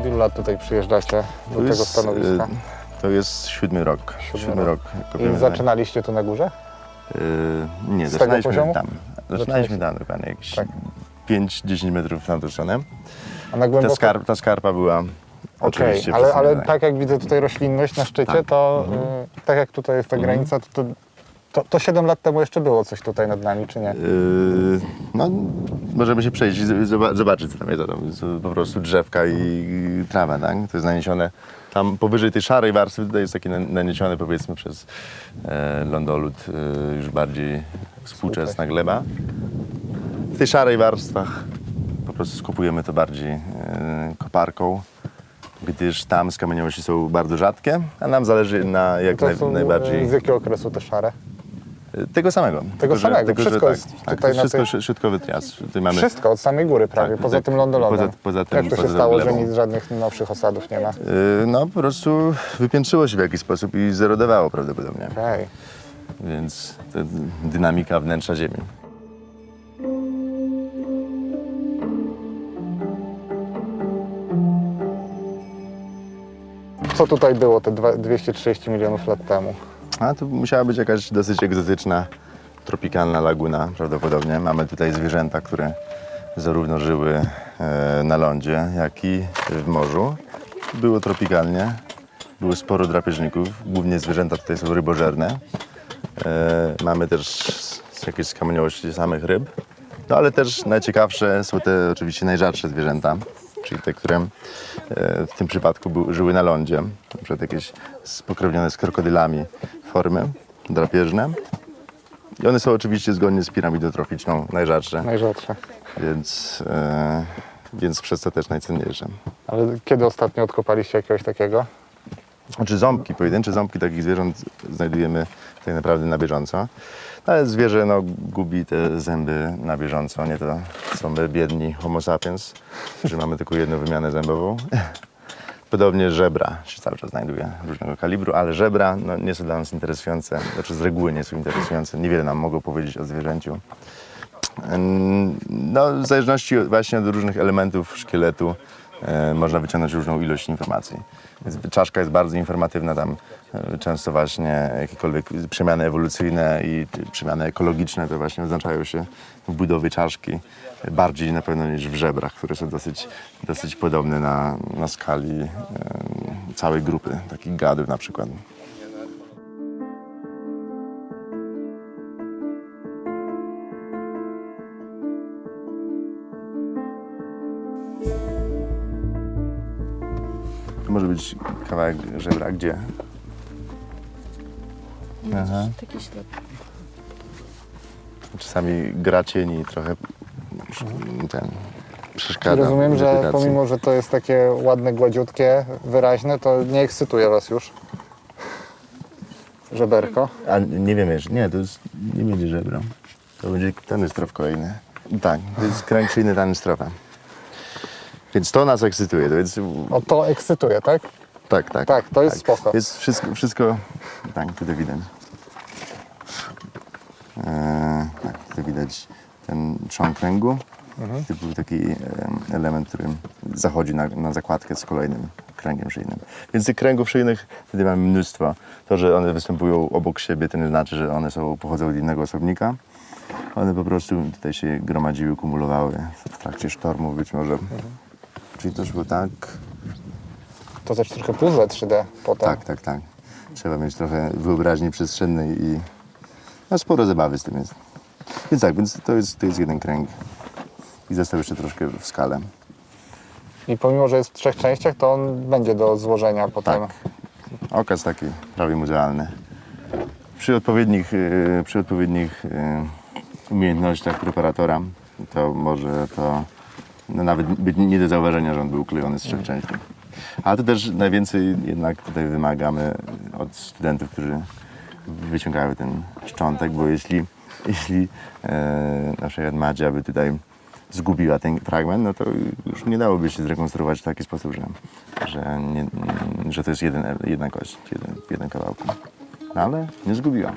Od ilu lat tutaj przyjeżdżacie do tego jest, stanowiska? e, To jest siódmy rok. Siódmy, rok. kopiemy I na- zaczynaliście tu na górze? E, Nie, Z tego zaczynaliśmy tam. Zaczynaliśmy tam dokładnie, jakieś Tak. 5-10 metrów na tą stronę. A na Ta, głęboko? skarp, ta skarpa była Okej, oczywiście ale, ale tak jak widzę tutaj roślinność na szczycie, Tak. to y, tak jak tutaj jest ta Mhm. granica, to, to, to, to 7 lat temu jeszcze było coś tutaj nad nami, czy nie? Yy, no, możemy się przejść i zoba- zobaczyć, co tam jest. To tam jest po prostu drzewka i, trawa, tak? To jest naniesione tam powyżej tej szarej warstwy, tutaj jest takie na- naniesione powiedzmy przez e, lądolud e, już bardziej współczesna gleba. W tej szarej warstwach po prostu skopujemy to bardziej e, koparką, gdyż tam skamieniałości są bardzo rzadkie, a nam zależy na jak To naj, są najbardziej... y, z jakiego okresu te szare? Tego samego. Tylko, że- samego, tylko, wszystko tak, jest tak, tutaj na wszystko tej- szy- środkowy trias. Tutaj mamy, Wszystko, od samej góry prawie, Tak, poza tak. tym lądolodem. Poza- poza tym- jak to się stało, że nic, żadnych nowszych osadów nie ma? Yy, no po prostu wypiętrzyło się w jakiś sposób i zerodowało prawdopodobnie. Okej. Więc to dynamika wnętrza ziemi. Co tutaj było te dwa- 230 milionów lat temu? A to musiała być jakaś dosyć egzotyczna, tropikalna laguna prawdopodobnie. Mamy tutaj zwierzęta, które zarówno żyły e, na lądzie, jak i w morzu. Było tropikalnie, było sporo drapieżników, głównie zwierzęta tutaj są rybożerne. E, mamy też jakieś skamieniałości samych ryb, no ale też najciekawsze są te oczywiście najrzadsze zwierzęta, czyli te, które e, w tym przypadku żyły na lądzie, na przykład jakieś spokrewnione z krokodylami formy drapieżne. I one są oczywiście zgodnie z piramidą troficzną najrzadsze, Najrzadsze. więc, e, więc przez to też najcenniejsze. Ale kiedy ostatnio odkopaliście jakiegoś takiego? Znaczy ząbki, pojedyncze ząbki takich zwierząt znajdujemy tak naprawdę na bieżąco. Ale zwierzę no, gubi te zęby na bieżąco, nie to są my biedni homo sapiens, że mamy tylko jedną wymianę zębową. Podobnie żebra się cały czas znajduje różnego kalibru, ale żebra no, nie są dla nas interesujące, znaczy z reguły nie są interesujące, niewiele nam mogą powiedzieć o zwierzęciu. No, w zależności właśnie od różnych elementów szkieletu można wyciągnąć różną ilość informacji. Więc czaszka jest bardzo informatywna, tam e, często właśnie jakiekolwiek przemiany ewolucyjne i przemiany ekologiczne to właśnie oznaczają się w budowie czaszki bardziej na pewno niż w żebrach, które są dosyć, dosyć podobne na, na skali e, całej grupy takich gadów na przykład. To może być kawałek żebra, gdzie? Aha. Taki ślad. Czasami gra cieni trochę ten przeszkadza. Rozumiem, że pomimo, że to jest takie ładne, gładziutkie, wyraźne, to nie ekscytuje was już? Żeberko? A nie wiem jeszcze, nie, to jest, nie będzie żebro. To będzie ten strof kolejny. Tak, to jest kręg szyjny ten strofa. Więc to nas ekscytuje, to więc O to ekscytuje, tak? tak, tak. Tak, to jest spoko. Jest wszystko, wszystko, tak, tutaj widać. E, tak, tutaj widać ten trzon kręgu. Mhm. To był taki element, który zachodzi na, na zakładkę z kolejnym kręgiem szyjnym. Więc tych kręgów szyjnych wtedy mamy mnóstwo. To, że one występują obok siebie, to nie znaczy, że one są, pochodzą od innego osobnika. One po prostu tutaj się gromadziły, kumulowały w trakcie sztormu być może. Mhm. Czyli to szło tak, To też trochę puzzle 3D potem. tak, tak, tak. Trzeba mieć trochę wyobraźni przestrzennej i no, sporo zabawy z tym jest. Więc tak, więc to jest, to jest jeden kręg. I został jeszcze troszkę w skale. I pomimo, że jest w trzech częściach, to on będzie do złożenia potem. Tak. Okaz taki prawie muzealny. Przy odpowiednich, yy, przy odpowiednich yy, umiejętnościach preparatora to może to nawet być nie do zauważenia, że on był klejony z trzech części. Ale to też najwięcej jednak tutaj wymagamy od studentów, którzy wyciągają ten szczątek, bo jeśli, jeśli e, na przykład Madzia by tutaj zgubiła ten fragment, no to już nie dałoby się zrekonstruować w taki sposób, że, że, nie, że to jest jeden, jedna kość, jeden, jeden. No, ale nie zgubiła.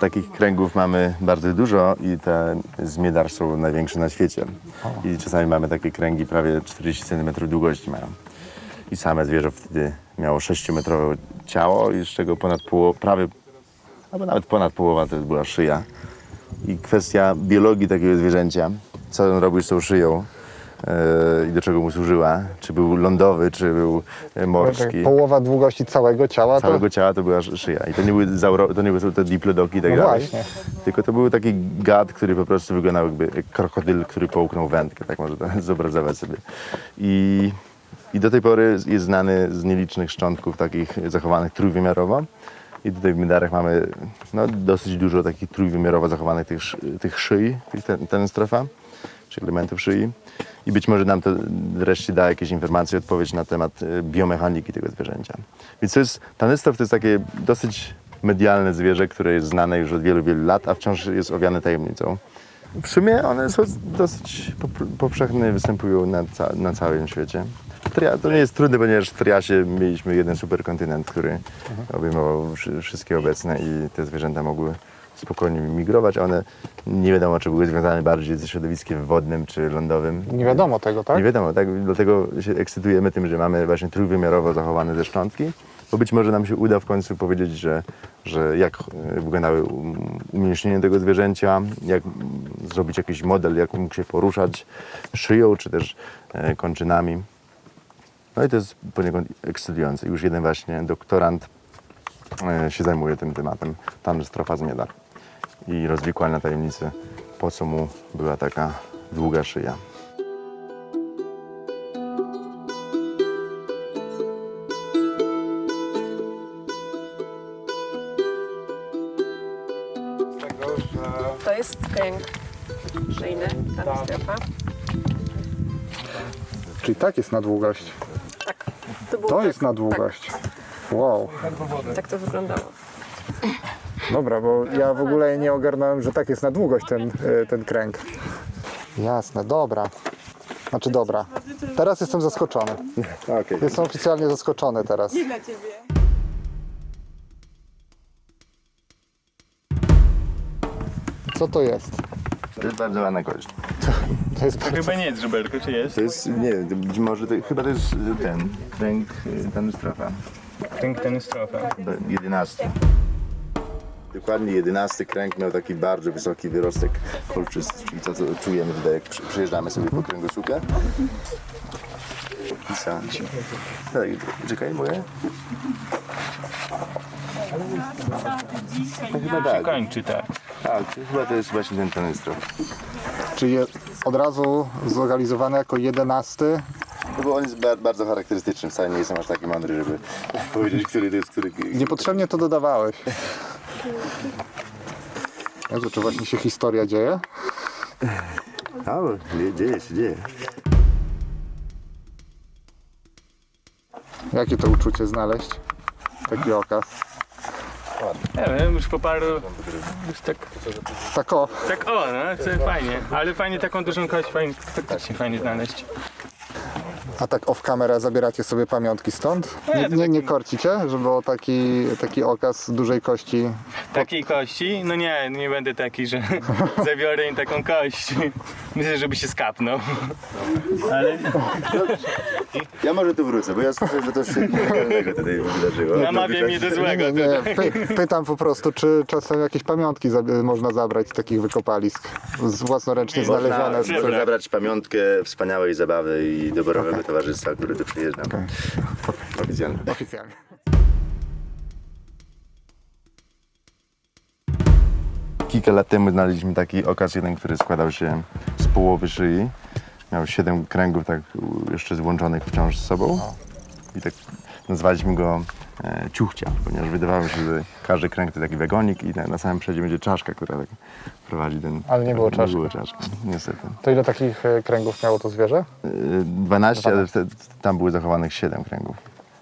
Takich kręgów mamy bardzo dużo i te z miedar są największe na świecie. I czasami mamy takie kręgi prawie 40 cm długości mają. I same zwierzę wtedy miało 6-metrowe ciało i z czego ponad połowa, prawie, albo nawet ponad połowa to była szyja. I kwestia biologii takiego zwierzęcia, co on robił z tą szyją i do czego mu służyła, czy był lądowy, czy był e, morski. Połowa długości całego ciała Całego ciała to była szy- szyja. I to nie były, zauro, to nie były te diplodoki i tak No dalej. właśnie. Tylko to był taki gad, który po prostu wyglądał jakby jak krokodyl, który połknął wędkę, tak można to zobrazować sobie. I, I do tej pory jest znany z nielicznych szczątków takich zachowanych trójwymiarowo. I tutaj w Mydarach mamy no, dosyć dużo takich trójwymiarowo zachowanych tych, tych szyi, tych ten, ten strofa, czy elementów szyi. I być może nam to wreszcie da jakieś informacje, odpowiedź na temat e, biomechaniki tego zwierzęcia. Więc to jest, tanestrof to jest takie dosyć medialne zwierzę, które jest znane już od wielu, wielu lat, a wciąż jest owiane tajemnicą. W sumie one są dosyć powszechne, występują na, ca- na całym świecie. Tria- To nie jest trudne, ponieważ w Triasie mieliśmy jeden superkontynent, który obejmował wszy- wszystkie obecne i te zwierzęta mogły spokojnie migrować. One nie wiadomo, czy były związane bardziej ze środowiskiem wodnym czy lądowym. Nie wiadomo tego, tak? Nie wiadomo, tak? Dlatego się ekscytujemy tym, że mamy właśnie trójwymiarowo zachowane te szczątki, bo być może nam się uda w końcu powiedzieć, że, że jak wyglądały um, umięśnienie tego zwierzęcia, jak zrobić jakiś model, jak mógł się poruszać szyją czy też e, kończynami. No i to jest poniekąd ekscytujące. Już jeden właśnie doktorant e, się zajmuje tym tematem, tam strofa z Miedar i rozwikłania tajemnicy, po co mu była taka długa szyja. To jest kręg szyjny, ta strefa. Czyli tak jest na długość. To, było To tak, jest na długość. Wow. Tak, tak to wyglądało. Dobra, bo ja w ogóle nie ogarnąłem, że tak jest na długość ten, e, ten kręg. Jasne, dobra. Znaczy dobra. Teraz jestem zaskoczony. Okay. Jestem oficjalnie zaskoczony teraz. Nie dla ciebie. Co to jest? To jest bardzo ładna kość. To, jest bardzo... chyba nie jest żeberko, czy jest? To jest, nie, może to, chyba to jest ten, kręg, y, ten strofa. Kręg, ten strofa. 11. Dokładnie jedenasty kręg miał taki bardzo wysoki wyrostek kolczysty, czyli to, co czujemy tutaj, jak przejeżdżamy sobie po kręgosłupie. Pisać. Tak, czekaj, moje? No chyba tak. Kończy, tak. Tak, to chyba to jest właśnie ten, ten strof. Czyli je- od razu zlokalizowany jako jedenasty. No bo on jest ba- bardzo charakterystyczny, wcale nie jestem aż taki mądry, żeby powiedzieć, który to jest, który... Niepotrzebnie to dodawałeś. Jezu, czy właśnie się historia dzieje? A, nie, dzieje się, dzieje. Jakie to uczucie znaleźć? Taki okaz. Nie wiem, już po paru... Już tak, Tak o, tak o, no, to fajnie. Ale fajnie taką dużą kość, fajnie, faktycznie fajnie znaleźć. A tak off camera zabieracie sobie pamiątki stąd? Nie, nie, nie korcicie, żeby o taki, taki okaz dużej kości Takiej kości? No nie, nie będę taki, że zabiorę im taką kość. Myślę, żeby się skapnął. Ale Ja może tu wrócę, bo ja słyszę, że to się innego tutaj wydarzyło. namawia mnie do złego. Nie, nie, py, pytam po prostu, czy czasem jakieś pamiątki zabi- można zabrać z takich wykopalisk, z własnoręcznie znalezione. Można, Z... można zabrać pamiątkę wspaniałej zabawy i doborowego towarzystwa, które tu przyjeżdża. Oficjalnie. Oficjalnie. Kilka lat temu znaleźliśmy taki okaz jeden, który składał się z połowy szyi. Miał siedem kręgów tak jeszcze złączonych wciąż z sobą. I tak nazwaliśmy go e, ciuchcia, ponieważ wydawało mi się, że każdy kręg to taki wagonik i na, na samym przedzie będzie czaszka, która tak prowadzi ten... Ale nie było czaszki. Nie było czaszki, niestety. To ile takich e, kręgów miało to zwierzę? E, 12, ale wtedy, tam były zachowanych 7 kręgów.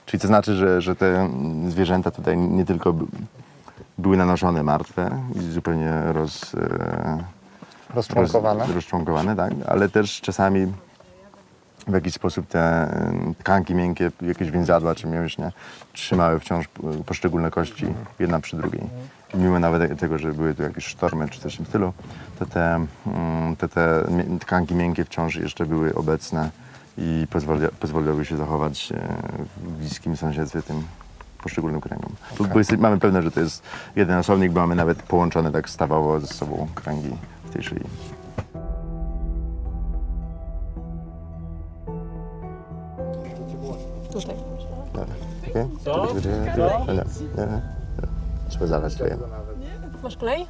Czyli to znaczy, że, że te zwierzęta tutaj nie tylko by- były nanoszone martwe i zupełnie roz, e, Rozczłonkowane. Roz, rozczłonkowane, tak, ale też czasami w jakiś sposób te e, tkanki miękkie, jakieś więzadła czy mięśnie trzymały wciąż e, poszczególne kości jedna przy drugiej. Mimo nawet tego, że były tu jakieś sztormy czy coś w tym stylu, to te, mm, te, te tkanki miękkie wciąż jeszcze były obecne i pozwoli, pozwoliły się zachować e, w bliskim sąsiedztwie tym poszczególnym kręgom. Tu bo jest, mamy pewne, że to jest jeden osobnik, bo mamy nawet połączone tak stawało ze sobą kręgi w tej szyi. Co? Nie, nie, nie. Trzeba zalać klejem. Masz klej?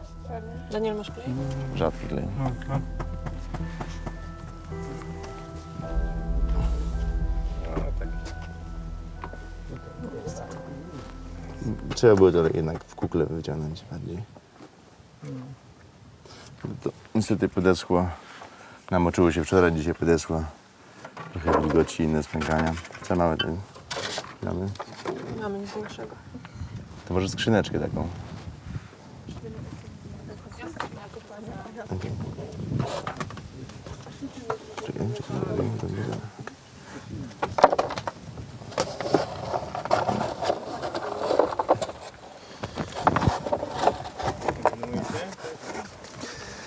Daniel, masz klej? Rzadki klej. Trzeba było to jednak w kukle wyciągnąć bardziej. To niestety podeschło. Namoczyło się wczoraj, dzisiaj podeschło. Trochę wilgoci, inne spękania. Co mamy tutaj? Mamy? Mamy nic większego. To może skrzyneczkę taką. Okej. Czekaj, czekaj. czekaj, czekaj.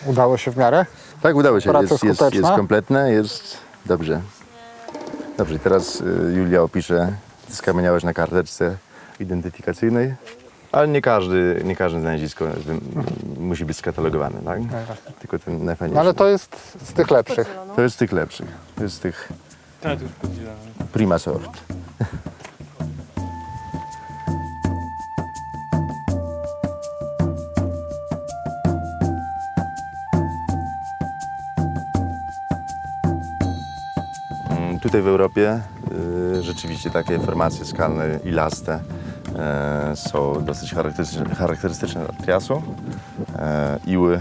Udało się w miarę? Tak, udało się. Praca Jest, jest, jest kompletne, jest dobrze. Dobrze, teraz y, Julia opisze skamieniałeś na karteczce identyfikacyjnej, ale nie każdy, nie każde znalezisko musi być skatalogowane, tak? Tylko ten No najfajniejszy. ale to jest z tych lepszych. To jest z tych lepszych. To jest z tych Tak, prima sort. Mm, Tutaj w Europie rzeczywiście takie formacje skalne i laste e, są dosyć charakterystyczne, charakterystyczne dla triasu. E, iły,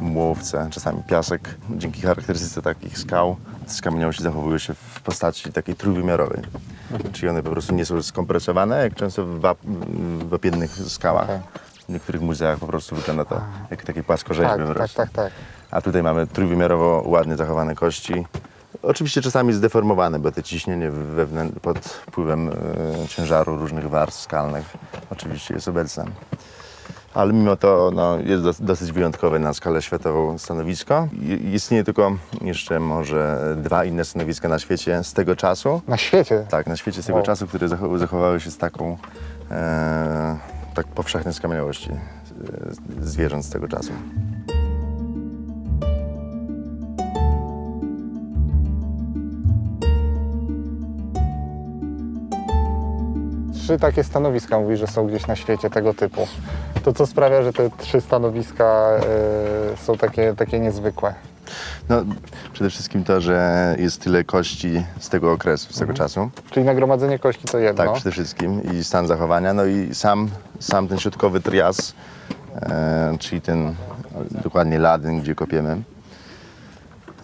mułowce, czasami piasek. Dzięki charakterystyce takich skał skamieniałości zachowują się w postaci takiej trójwymiarowej. Czyli one po prostu nie są skompresowane, jak często w, wap, wapiennych skałach. W niektórych muzeach po prostu wygląda to jak takie płaskorzeźby Tak, tak, tak, tak. A tutaj mamy trójwymiarowo ładnie zachowane kości. Oczywiście czasami zdeformowane, bo te ciśnienie pod wpływem e, ciężaru różnych warstw skalnych oczywiście jest obecne. Ale mimo to no, jest dos- dosyć wyjątkowe na skalę światową stanowisko. I- Istnieje tylko jeszcze może dwa inne stanowiska na świecie z tego czasu. Na świecie. Tak, na świecie z tego Wow. czasu, które zacho- zachowały się z taką e, tak powszechnej skamieniałości e, zwierząt z tego czasu. Trzy takie stanowiska mówi, że są gdzieś na świecie tego typu. To co sprawia, że te trzy stanowiska y, są takie, takie niezwykłe. No, przede wszystkim to, że jest tyle kości z tego okresu, z tego czasu. Czyli nagromadzenie kości to jedno. Tak, przede wszystkim i stan zachowania. No i sam, sam ten środkowy trias, e, czyli ten dokładnie ladyn, gdzie kopiemy,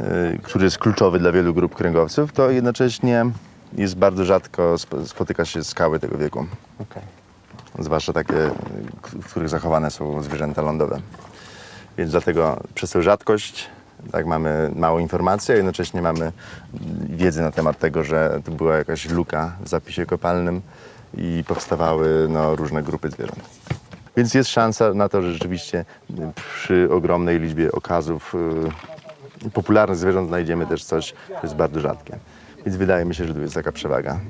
e, który jest kluczowy dla wielu grup kręgowców, to jednocześnie jest bardzo rzadko sp- spotyka się skały tego wieku. Okej. zwłaszcza takie, k- w których zachowane są zwierzęta lądowe. Więc dlatego przez tę rzadkość tak, mamy mało informacji, a jednocześnie mamy wiedzę na temat tego, że to była jakaś luka w zapisie kopalnym i powstawały no, różne grupy zwierząt. Więc jest szansa na to, że rzeczywiście przy ogromnej liczbie okazów y, popularnych zwierząt znajdziemy też coś, co jest bardzo rzadkie. Więc wydaje mi się, że tu jest taka przewaga.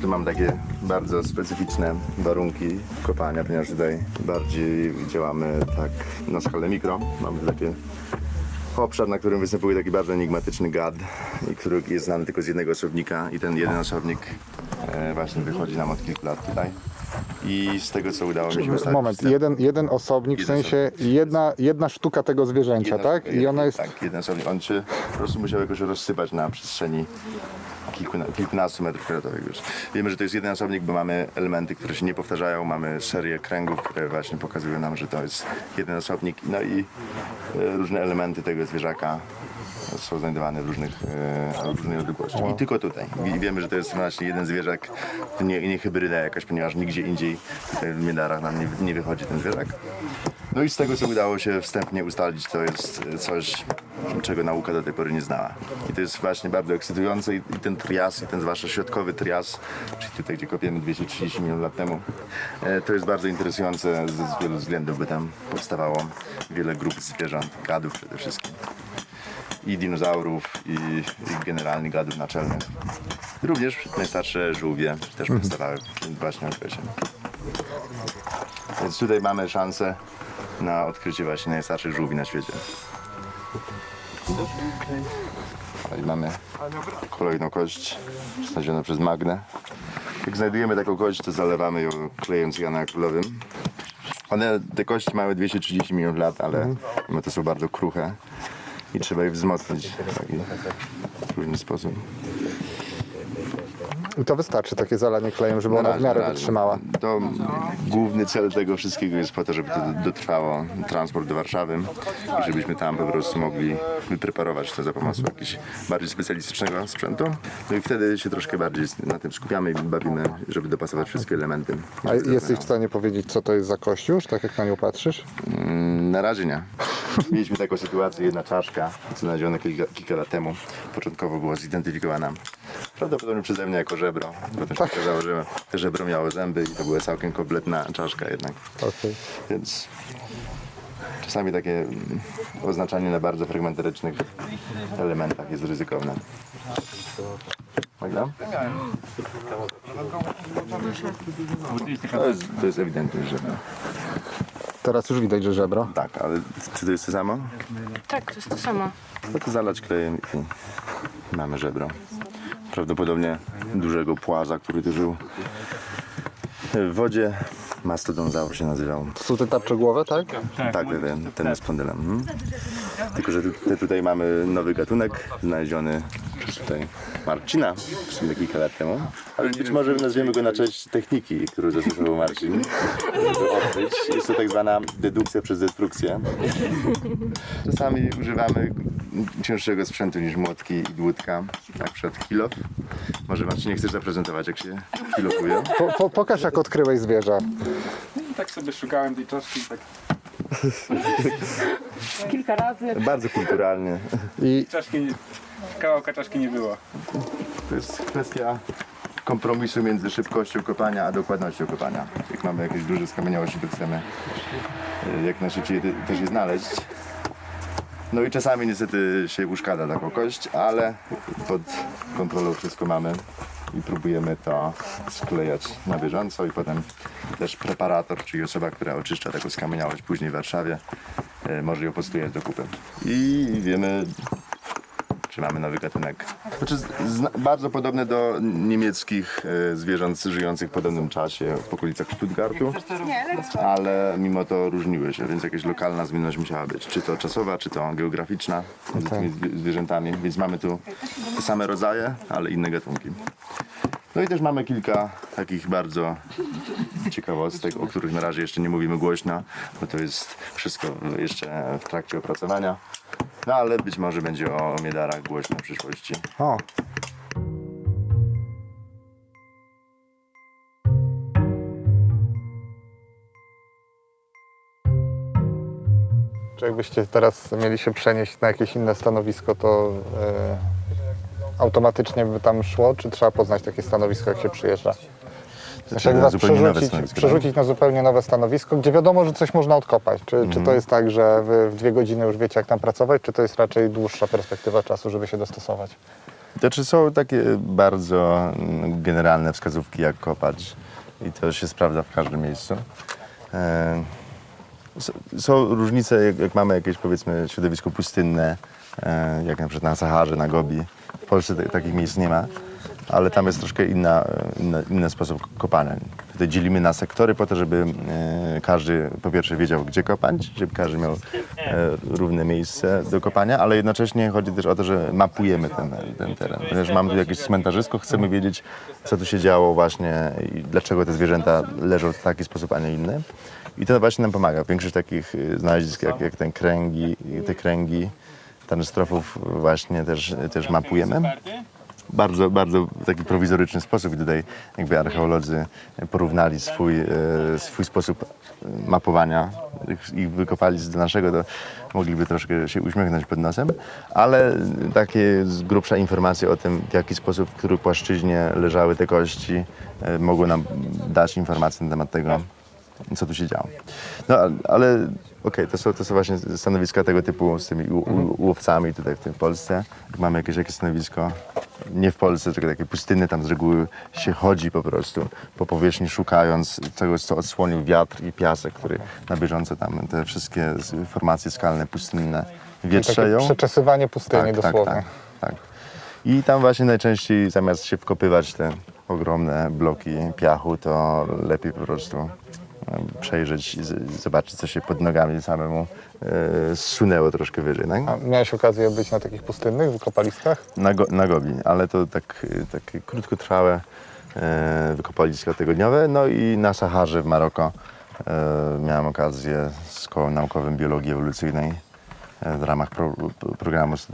Tu mam takie bardzo specyficzne warunki kopania, ponieważ tutaj bardziej działamy tak na skalę mikro. Mamy tu taki obszar, na którym występuje taki bardzo enigmatyczny gad, który jest znany tylko z jednego osobnika i ten jeden osobnik e, właśnie wychodzi nam od kilku lat tutaj. I z tego co udało mi się ustalić... Moment, wstęp- jeden, jeden osobnik, w Jeden sensie jedna, jedna sztuka tego zwierzęcia, Jedna- tak? I ona jest... Tak, jeden osobnik. On się po prostu musiał jakoś rozsypać na przestrzeni kilkuna, kilkunastu metrów kwadratowych już. Wiemy, że to jest jeden osobnik, bo mamy elementy, które się nie powtarzają, mamy serię kręgów, które właśnie pokazują nam, że to jest jeden osobnik. No i e, różne elementy tego zwierzaka są znajdowane w różnych, e, w różnej odległości. I tylko tutaj. Wiemy, że to jest właśnie jeden zwierzak, nie, nie hybryda jakaś, ponieważ nigdzie indziej tutaj w Miedarach nam nie, nie wychodzi ten zwierzak. No i z tego, co udało się wstępnie ustalić, to jest coś, czego nauka do tej pory nie znała. I to jest właśnie bardzo ekscytujące i, ten trias, i ten zwłaszcza środkowy trias, czyli tutaj, gdzie kopiemy 230 milionów lat temu, e, to jest bardzo interesujące z wielu względów, by tam powstawało wiele grup zwierząt, gadów przede wszystkim. I dinozaurów, i, i generalnie gadów naczelnych. Również najstarsze żółwie też powstawały w właśnie okresie. Więc tutaj mamy szansę na odkrycie właśnie najstarszych żółwi na świecie. Tutaj mamy kolejną kość znalezioną przez Magnę. Jak znajdujemy taką kość, to zalewamy ją klejem cyjanoakrylowym. One, te kości mają 230 milionów lat, ale mimo to są bardzo kruche i trzeba je wzmocnić w taki różny sposób. I to wystarczy takie zalanie klejem, żeby Na ona w miarę wytrzymała. To główny cel tego wszystkiego jest po to, żeby to dotrwało transport do Warszawy i żebyśmy tam po prostu mogli wypreparować to za pomocą jakiegoś bardziej specjalistycznego sprzętu. No i wtedy się troszkę bardziej na tym skupiamy i bawimy, żeby dopasować wszystkie elementy. A jesteś w stanie powiedzieć, co to jest za kościóż, tak jak na nią patrzysz? Mm, Na razie nie. Mieliśmy taką sytuację, jedna czaszka znaleziona kilka, kilka lat temu. Początkowo była zidentyfikowana prawdopodobnie przeze mnie jako żebro. Potem się okazało, że to żebro miało zęby i to była całkiem kompletna czaszka jednak. Okej. Więc czasami takie oznaczanie na bardzo fragmentarycznych elementach jest ryzykowne. Magda? To jest, to jest ewidentnie żebro. Teraz już widać, że żebro. Tak, ale czy to jest to samo? Tak, to jest to samo. No to zalać klejem i mamy żebro. Prawdopodobnie dużego płaza, który tu żył w wodzie. Mastodonzaur się nazywał. To są te tarczegłowe, tak? Tak, ten, ten z pondylem. Mhm. Tylko, że tu, tutaj mamy nowy gatunek znaleziony przez tutaj Marcina w sumie kilka lat temu. Ale być może nazwiemy go na cześć techniki, którą zastosował Marcin, żeby odkryć. Jest to tak zwana dedukcja przez destrukcję. Czasami używamy cięższego sprzętu niż młotki i dłutka, na przykład kilof. Może Marcin nie chcesz zaprezentować, jak się kilofuje? Po, po, pokaż, jak odkryłeś zwierzę. Tak sobie szukałem tej czaszki, tak Kilka razy. Bardzo kulturalnie. I czaszki, nie- kawałka czaszki nie było. To jest kwestia kompromisu między szybkością kopania a dokładnością kopania. Jak mamy jakieś duże skamieniałości, to chcemy e, jak najszybciej te- też je znaleźć. No i czasami niestety się uszkadza taką kość, ale pod kontrolą wszystko mamy i próbujemy to sklejać na bieżąco i potem też preparator, czyli osoba, która oczyszcza taką skamieniałość później w Warszawie, e, może ją posklejać do kupy. I wiemy czy mamy nowy gatunek. Znaczy, zna- bardzo podobne do niemieckich e, zwierząt żyjących w podobnym czasie w okolicach Stuttgartu, ale mimo to różniły się, więc jakaś lokalna zmienność musiała być. Czy to czasowa, czy to geograficzna między tymi zwi- zwierzętami, więc mamy tu te same rodzaje, ale inne gatunki. No i też mamy kilka takich bardzo ciekawostek, o których na razie jeszcze nie mówimy głośno, bo to jest wszystko jeszcze w trakcie opracowania. No ale być może będzie o miedarach głośno w przyszłości. o. Czy jakbyście teraz mieli się przenieść na jakieś inne stanowisko, to e, automatycznie by tam szło, czy trzeba poznać takie stanowisko, jak się przyjeżdża? Znaczy, na zupełnie nowe przerzucić, stanowisko, przerzucić na zupełnie nowe stanowisko, gdzie wiadomo, że coś można odkopać. Czy, czy Mhm. to jest tak, że wy w dwie godziny już wiecie, jak tam pracować, czy to jest raczej dłuższa perspektywa czasu, żeby się dostosować? Znaczy są takie bardzo mm, generalne wskazówki, jak kopać i to się sprawdza w każdym miejscu. E, s- Są różnice, jak, jak mamy jakieś powiedzmy środowisko pustynne, e, jak na przykład na Saharze, na Gobi. W Polsce takich miejsc nie ma, ale tam jest troszkę inna, inna, inny sposób kopania. Tutaj dzielimy na sektory po to, żeby e, każdy po pierwsze wiedział, gdzie kopać, żeby każdy miał e, równe miejsce do kopania, ale jednocześnie chodzi też o to, że mapujemy ten, ten teren. Ponieważ mamy tu jakieś cmentarzysko, chcemy wiedzieć, co tu się działo właśnie i dlaczego te zwierzęta leżą w taki sposób, a nie inny. I to właśnie nam pomaga. Większość takich y, znalezisk, jak, jak ten kręgi, te kręgi, tanystrofów właśnie też, też mapujemy. Bardzo, bardzo taki prowizoryczny sposób. I tutaj jakby archeolodzy porównali swój, e, swój sposób mapowania i wykopali z naszego, to mogliby troszkę się uśmiechnąć pod nosem, ale takie grubsza informacje o tym, w jaki sposób, w której płaszczyźnie leżały te kości, e, mogły nam dać informacje na temat tego, co tu się działo. No ale okej, to, są, to są właśnie stanowiska tego typu z tymi u, u, łowcami tutaj w tej Polsce. Jak mamy jakieś, jakieś stanowisko, nie w Polsce, tylko takie pustynne, tam z reguły się chodzi po prostu po powierzchni szukając czegoś, co odsłonił wiatr i piasek, który na bieżąco tam te wszystkie z- formacje skalne pustynne Takie wietrzeją. przeczesywanie pustyni dosłownie. Tak, tak, tak. I tam właśnie najczęściej zamiast się wkopywać te ogromne bloki piachu, to lepiej po prostu przejrzeć i z- zobaczyć, co się pod nogami samemu e, zsunęło troszkę wyżej. Tak? A miałeś okazję być na takich pustynnych wykopaliskach? Na, go, na Gobi, ale to tak, takie krótkotrwałe e, wykopaliska tygodniowe. No i na Saharze w Maroko e, miałem okazję z kołem naukowym biologii ewolucyjnej e, w ramach pro, programu st-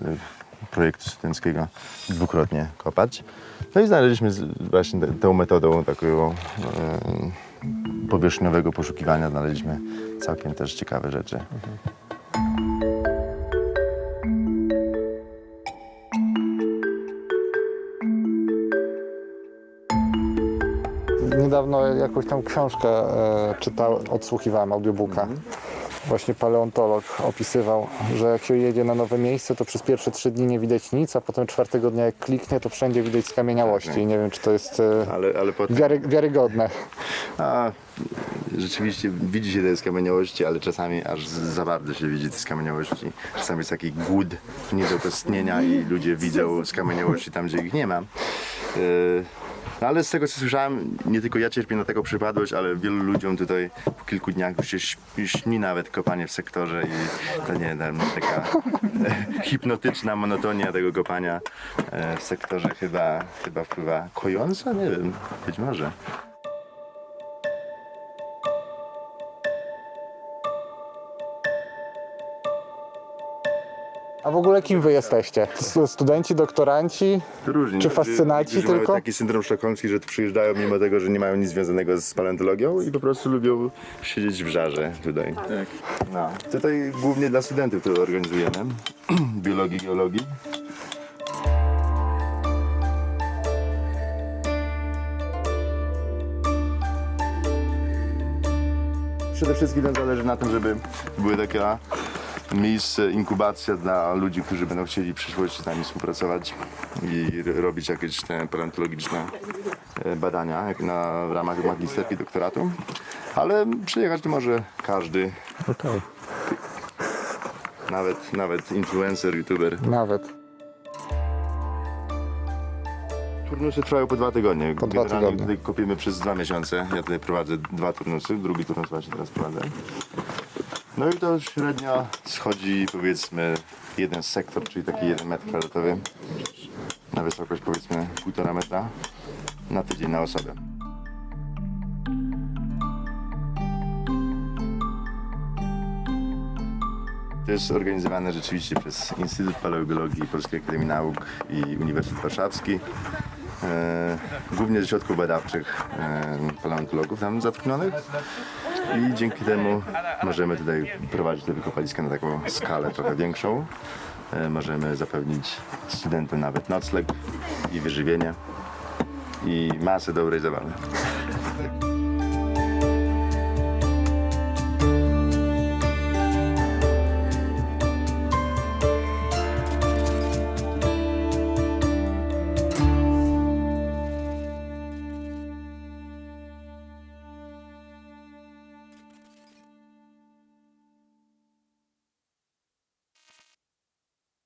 projektu studenckiego dwukrotnie kopać. No i znaleźliśmy z- właśnie te- tą metodą takiego e, powierzchniowego poszukiwania znaleźliśmy całkiem też ciekawe rzeczy. Niedawno jakąś tam książkę e, czytałem, odsłuchiwałem audiobooka. Właśnie paleontolog opisywał, że jak się jedzie na nowe miejsce, to przez pierwsze trzy dni nie widać nic, a potem czwartego dnia jak kliknie, to wszędzie widać skamieniałości. Nie wiem, czy to jest e, Ale, ale potem... wiary, wiarygodne. A, rzeczywiście widzi się te skamieniałości, ale czasami aż za bardzo się widzi te skamieniałości. Czasami jest taki głód niedokostnienia i ludzie widzą skamieniałości tam, gdzie ich nie ma. Yy, No ale z tego co słyszałem, nie tylko ja cierpię na taką przypadłość, ale wielu ludziom tutaj po kilku dniach już się śni- nawet kopanie w sektorze i to nie tam taka e, hipnotyczna monotonia tego kopania e, w sektorze chyba, chyba wpływa kojąco, nie wiem, być może. A w ogóle kim wy jesteście? Stu- Studenci, doktoranci? To różni. Czy fascynaci niektórzy tylko? Mają taki syndrom sztokholmski, że tu przyjeżdżają mimo tego, że nie mają nic związanego z paleontologią i po prostu lubią siedzieć w żarze tutaj. Tak. No. Tutaj głównie dla studentów to organizujemy. Biologii, geologii. Przede wszystkim nam zależy na tym, żeby były taka miejsce, inkubacja dla ludzi, którzy będą chcieli w przyszłości z nami współpracować i robić jakieś te paleontologiczne e, badania jak na, w ramach magisterki, doktoratu. Ale przyjechać tu może każdy, Okej. nawet, nawet influencer, youtuber. Nawet. Turnusy trwają po dwa tygodnie. Po dwa Generalnie tygodnie. Tutaj kopiemy przez dwa miesiące. Ja tutaj prowadzę dwa turnusy, drugi turnus właśnie teraz prowadzę. No i to średnio schodzi powiedzmy jeden sektor, czyli taki jeden metr kwadratowy na wysokość powiedzmy półtora metra na tydzień na osobę. To jest organizowane rzeczywiście przez Instytut Paleobiologii Polskiej Akademii Nauk i Uniwersytet Warszawski. E, głównie ze środków badawczych e, paleontologów tam zatrudnionych i dzięki temu możemy tutaj prowadzić te wykopaliska na taką skalę trochę większą. E, możemy zapewnić studentom nawet nocleg i wyżywienie i masę dobrej zabawy.